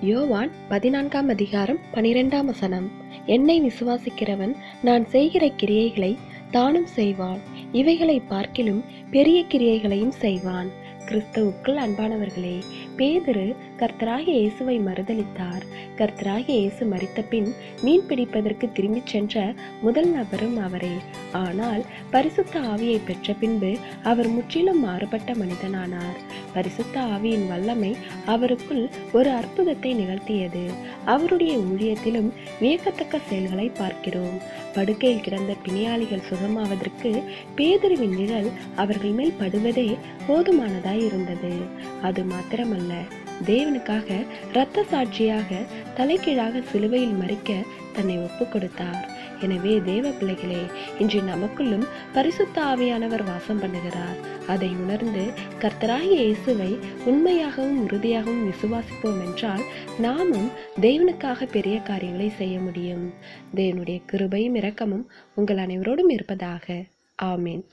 யோவான் பதினான்காம் அதிகாரம் பனிரெண்டாம் வசனம். என்னை விசுவாசிக்கிறவன் நான் செய்கிற கிரியைகளை தானும் செய்வான். இவைகளை பார்க்கிலும் பெரிய கிரியைகளையும் செய்வான். கிறிஸ்தவுக்குள் அன்பானவர்களே பேதுரு கர்த்தராகிய இயேசுவை மறுதளித்தார் கர்த்தராகிய இயேசு மறித்த பின் மீன் பிடிப்பதற்கு திரும்பிச் சென்ற முதல் நபரும் அவரே. ஆனால் பரிசுத்த ஆவியை பெற்ற பின்பு அவர் முற்றிலும் மாறுபட்ட மனிதனானார். பரிசுத்த ஆவியின் வல்லமை அவருக்குள் ஒரு அற்புதத்தை நிகழ்த்தியது. அவருடைய ஊழியத்திலும் வியக்கத்தக்க செயல்களை பார்க்கிறோம். படுக்கையில் கிடந்த பிணியாளிகள் சுகமாவதற்கு பேதுருவின் நிழல் அவர்கள் மேல் படுவதே போதுமானதாய் இருந்தது. அது மாத்திரமல்ல தேவனுக்காக இரத்த சாட்சியாக தலைகீழாக சிலுவையில் மறிக்க தன்னை ஒப்பு கொடுத்தார். எனவே தேவ பிள்ளைகளே இன்று நமக்குள்ளும் பரிசுத்த ஆவியானவர் வாசம் பண்ணுகிறார். அதை உணர்ந்து கர்த்தராகிய இயேசுவை உண்மையாகவும் உறுதியாகவும் விசுவாசிப்போம் என்றால் நாமும் தேவனுக்காக பெரிய காரியங்களை செய்ய முடியும். தேவனுடைய கிருபையும் இரக்கமும் உங்கள் அனைவரோடும் இருப்பதாக. ஆமீன்.